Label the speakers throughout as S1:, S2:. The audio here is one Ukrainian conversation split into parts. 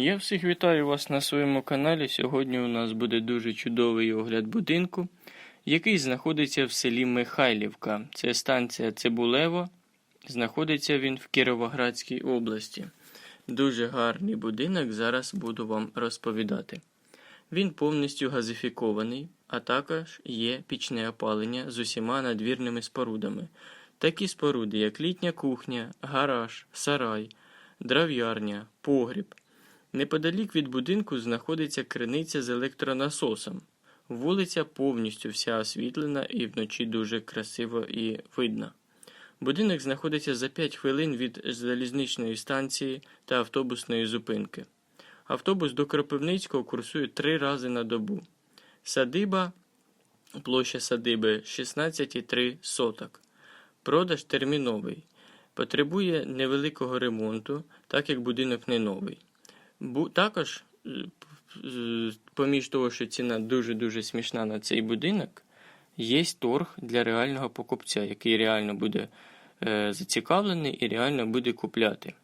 S1: Я всіх вітаю вас на своєму каналі. Сьогодні у нас буде дуже чудовий огляд будинку, який знаходиться в селі Михайлівка. Це станція Цибулево. Знаходиться він в Кіровоградській області. Дуже гарний будинок, зараз буду вам розповідати. Він повністю газифікований, а також є пічне опалення з усіма надвірними спорудами. Такі споруди, як літня кухня, гараж, сарай, драв'ярня, погріб. Неподалік від будинку знаходиться криниця з електронасосом. Вулиця повністю вся освітлена і вночі дуже красиво і видно. Будинок знаходиться за 5 хвилин від залізничної станції та автобусної зупинки. Автобус до Кропивницького курсує три рази на добу. Садиба, площа садиби 16,3 соток. Продаж терміновий. Потребує невеликого ремонту, так як будинок не новий. Також, е, поміж того, що ціна дуже-дуже смішна на цей будинок, є торг для реального покупця, який реально буде е, зацікавлений і реально буде купляти.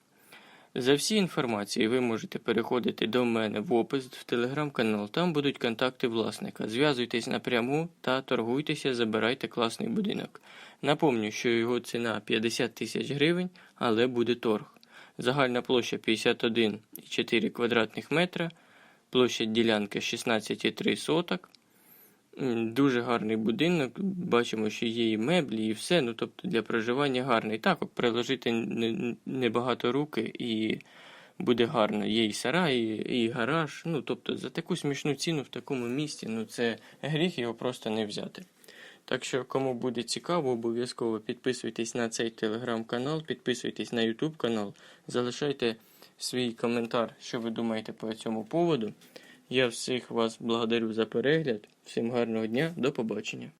S1: За всі інформації ви можете переходити до мене в опис в телеграм-канал. Там будуть контакти власника. Зв'язуйтесь напряму та торгуйтеся, забирайте класний будинок. Напомню, що його ціна 50 тисяч гривень, але буде торг. Загальна площа 51,4 квадратних метра, площадь ділянки 16,3 соток. Дуже гарний будинок. Бачимо, що є і меблі, і все. Ну, тобто для проживання гарний. Так, приложити небагато руки і буде гарно. Є і сарай, і, гараж. Ну, тобто, за таку смішну ціну в такому місті, ну це гріх його просто не взяти. Так що, кому буде цікаво, обов'язково підписуйтесь на цей телеграм-канал, підписуйтесь на ютуб канал, залишайте свій коментар, що ви думаєте по цьому поводу. Я всіх вас благодарю за перегляд. Всім гарного дня, до побачення.